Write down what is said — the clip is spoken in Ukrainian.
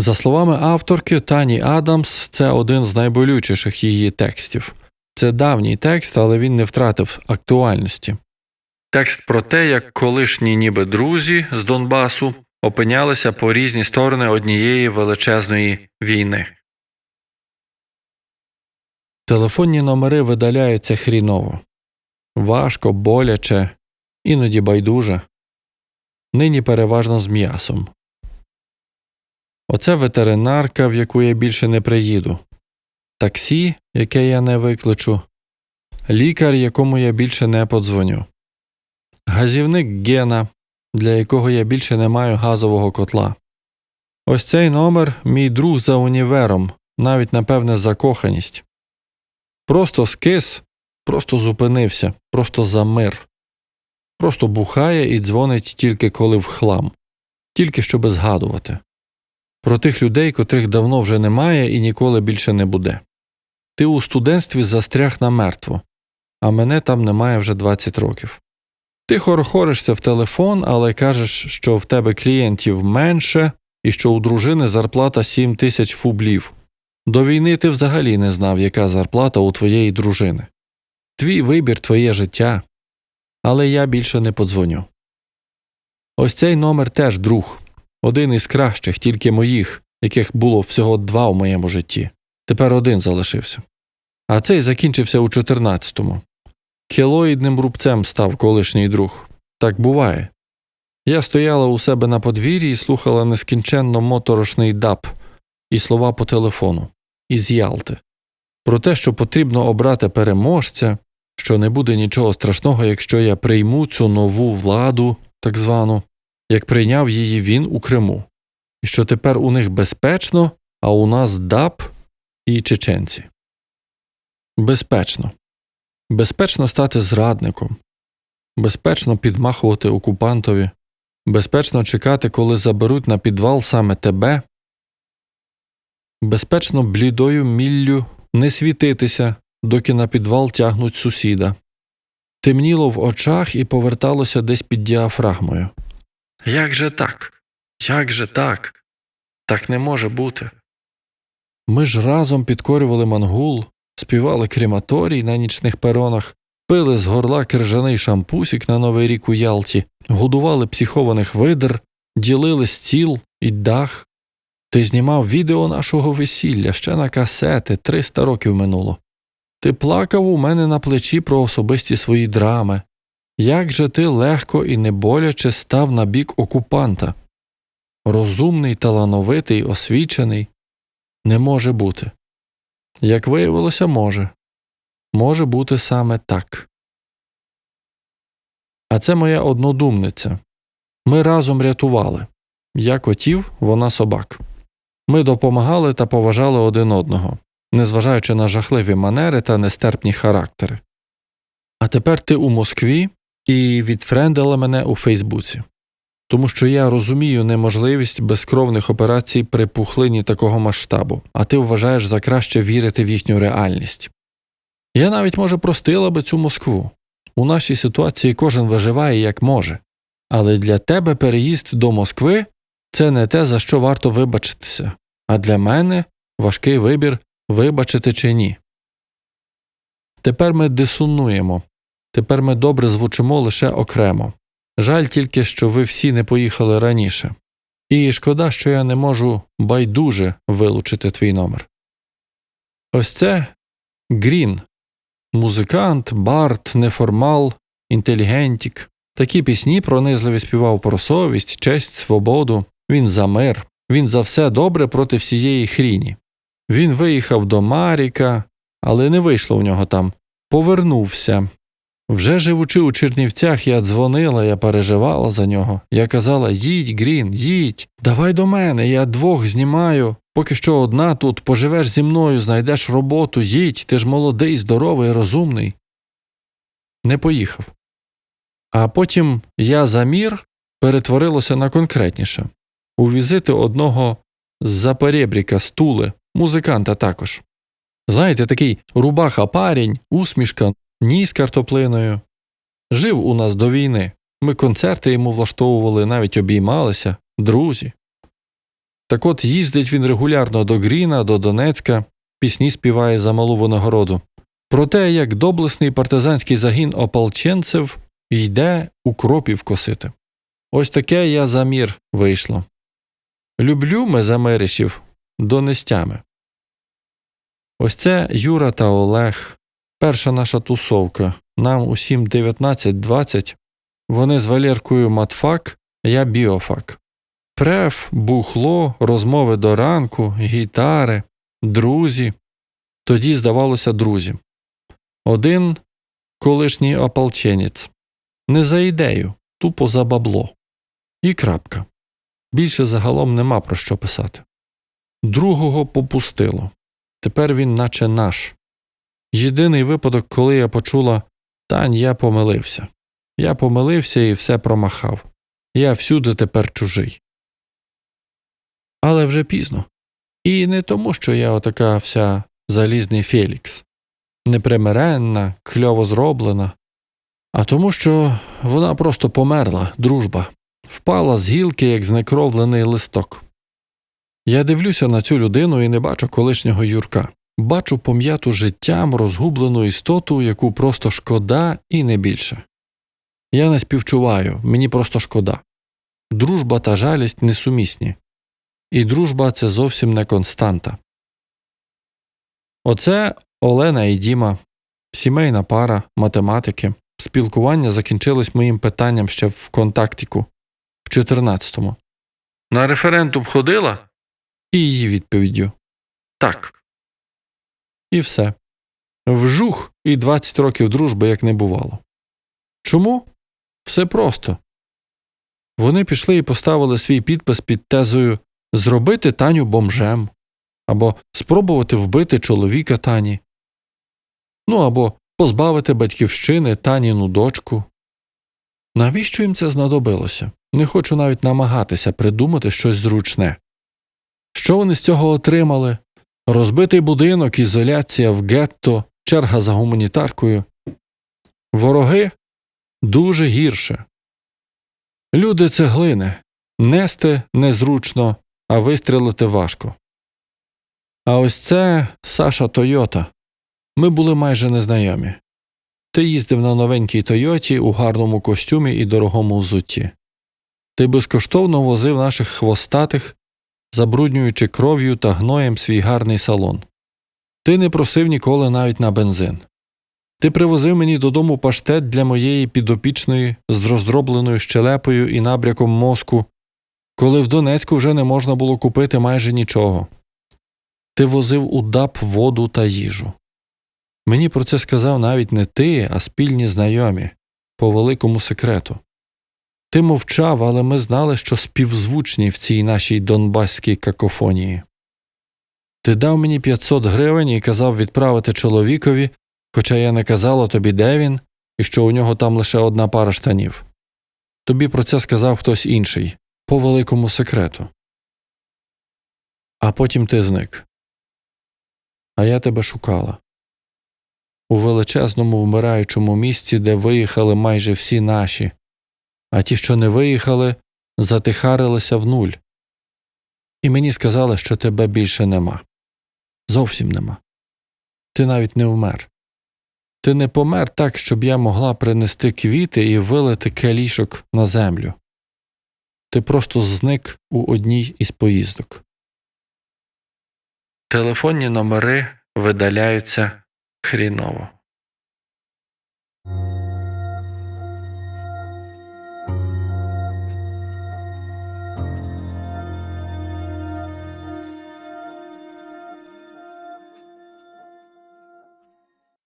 За словами авторки Тані Адамс, це один з найболючіших її текстів. Це давній текст, але він не втратив актуальності. Текст про те, як колишні ніби друзі з Донбасу опинялися по різні сторони однієї величезної війни. Телефонні номери видаляються хріново. Важко, боляче, іноді байдуже. Нині переважно з м'ясом. Оце ветеринарка, в яку я більше не приїду, таксі, яке я не викличу, лікар, якому я більше не подзвоню, газівник Гена, для якого я більше не маю газового котла. Ось цей номер мій друг за універом, навіть напевне закоханість. Просто скис, просто зупинився, просто замир, просто бухає і дзвонить тільки коли в хлам, тільки щоби згадувати про тих людей, котрих давно вже немає і ніколи більше не буде. Ти у студентстві застряг намертво, а мене там немає вже 20 років. Ти хорохоришся в телефон, але кажеш, що в тебе клієнтів менше і що у дружини зарплата 7 тисяч фублів. До війни ти взагалі не знав, яка зарплата у твоєї дружини. Твій вибір, твоє життя. Але я більше не подзвоню. Ось цей номер теж друг, один із кращих, тільки моїх, яких було всього два у моєму житті. Тепер один залишився. А цей закінчився у 14-му. Келоїдним рубцем став колишній друг. Так буває. Я стояла у себе на подвір'ї і слухала нескінченно моторошний даб і слова по телефону із Ялти про те, що потрібно обрати переможця, що не буде нічого страшного, якщо я прийму цю нову владу, так звану, як прийняв її він у Криму, і що тепер у них безпечно, а у нас даб і чеченці. Безпечно. Безпечно стати зрадником, безпечно підмахувати окупантові, безпечно чекати, коли заберуть на підвал саме тебе, безпечно блідою міллю не світитися, доки на підвал тягнуть сусіда. Темніло в очах і поверталося десь під діафрагмою. Як же так? Як же так? Так не може бути. Ми ж разом підкорювали мангул, співали крематорій на нічних перонах, пили з горла крижаний шампусік на Новий рік у Ялті, годували психованих видр, ділили стіл і дах. Ти знімав відео нашого весілля ще на касети 300 років минуло. Ти плакав у мене на плечі про особисті свої драми. Як же ти легко і неболяче став на бік окупанта? Розумний, талановитий, освічений не може бути. Як виявилося, може. Може бути саме так. А це моя однодумниця. Ми разом рятували. Я котів, вона собак. Ми допомагали та поважали один одного, незважаючи на жахливі манери та нестерпні характери. А тепер ти у Москві і відфрендила мене у Фейсбуці, тому що я розумію неможливість безкровних операцій при пухлині такого масштабу, а ти вважаєш за краще вірити в їхню реальність. Я навіть, може, простила би цю Москву. У нашій ситуації кожен виживає як може, але для тебе переїзд до Москви це не те, за що варто вибачитися, а для мене важкий вибір вибачити чи ні. Тепер ми дисонуємо, тепер ми добре звучимо лише окремо. Жаль тільки, що ви всі не поїхали раніше. І шкода, що я не можу байдуже вилучити твій номер. Ось це Грін, музикант, бард, неформал, інтелігентік. Такі пісні пронизливі співав про совість, честь, свободу. Він за мир, він за все добре проти всієї хріні. Він виїхав до Маріка, але не вийшло в нього там. Повернувся. Вже живучи у Чернівцях, я дзвонила, я переживала за нього. Я казала їдь, Грін, їдь, давай до мене, я двох знімаю. Поки що одна тут поживеш зі мною, знайдеш роботу, їдь, ти ж молодий, здоровий, розумний. Не поїхав. А потім я за мір перетворилося на конкретніше у візити одного з Запорєбріка з Тули, музиканта також. Знаєте, такий рубаха парень, усмішка, ніс картоплиною. Жив у нас до війни. Ми концерти йому влаштовували, навіть обіймалися, друзі. Так от їздить він регулярно до Гріна, до Донецька, пісні співає за малу винагороду. Про те, як доблесний партизанський загін ополченців йде укропів косити. Ось таке я за мір вийшло. Люблю ми замеришів донестями. Ось це Юра та Олег, перша наша тусовка. Нам усім 19-20. Вони з Валеркою матфак, я біофак. Преф, бухло, розмови до ранку, гітари, друзі. Тоді, здавалося, друзі. Один колишній ополченець. Не за ідею, тупо за бабло. І крапка. Більше загалом нема про що писати. Другого попустило. Тепер він наче наш. Єдиний випадок, коли я почула Тань, я помилився. Я помилився і все промахав. Я всюди тепер чужий. Але вже пізно. І не тому, що я отака вся залізний Фелікс, непримиренна, кльово зроблена, а тому, що вона просто померла, дружба, впала з гілки, як знекровлений листок. Я дивлюся на цю людину і не бачу колишнього Юрка. Бачу пом'яту життям розгублену істоту, яку просто шкода і не більше. Я не співчуваю, мені просто шкода. Дружба та жалість несумісні, і дружба це зовсім не константа. Оце Олена і Діма, сімейна пара, математики. Спілкування закінчилось моїм питанням ще в контактіку в 14-му. На референдум ходила? І її відповіддю Так. І все. Вжух і 20 років дружби як не бувало. Чому? Все просто. Вони пішли і поставили свій підпис під тезою зробити Таню бомжем або спробувати вбити чоловіка Тані, ну або позбавити батьківщини Таніну дочку. Навіщо їм це знадобилося? Не хочу навіть намагатися придумати щось зручне. Що вони з цього отримали? Розбитий будинок, ізоляція в гетто, черга за гуманітаркою. Вороги дуже гірше. Люди це глини. Нести незручно, а вистрілити важко. А ось це Саша Тойота. Ми були майже незнайомі. Ти їздив на новенькій Тойоті у гарному костюмі і дорогому взутті. Ти безкоштовно возив наших хвостатих, забруднюючи кров'ю та гноєм свій гарний салон. Ти не просив ніколи навіть на бензин. Ти привозив мені додому паштет для моєї підопічної з роздробленою щелепою і набряком мозку, коли в Донецьку вже не можна було купити майже нічого. Ти возив у ДАП воду та їжу. Мені про це сказав навіть не ти, а спільні знайомі по великому секрету. Ти мовчав, але ми знали, що співзвучні в цій нашій донбаській какофонії. Ти дав мені 500 гривень і казав відправити чоловікові, хоча я не казала тобі, де він, і що у нього там лише одна пара штанів. Тобі про це сказав хтось інший, по великому секрету. А потім ти зник. А я тебе шукала. У величезному вмираючому місті, де виїхали майже всі наші, а ті, що не виїхали, затихарилися в нуль. І мені сказали, що тебе більше нема. Зовсім нема. Ти навіть не вмер. Ти не помер так, щоб я могла принести квіти і вилити келішок на землю. Ти просто зник у одній із поїздок. Телефонні номери видаляються хріново.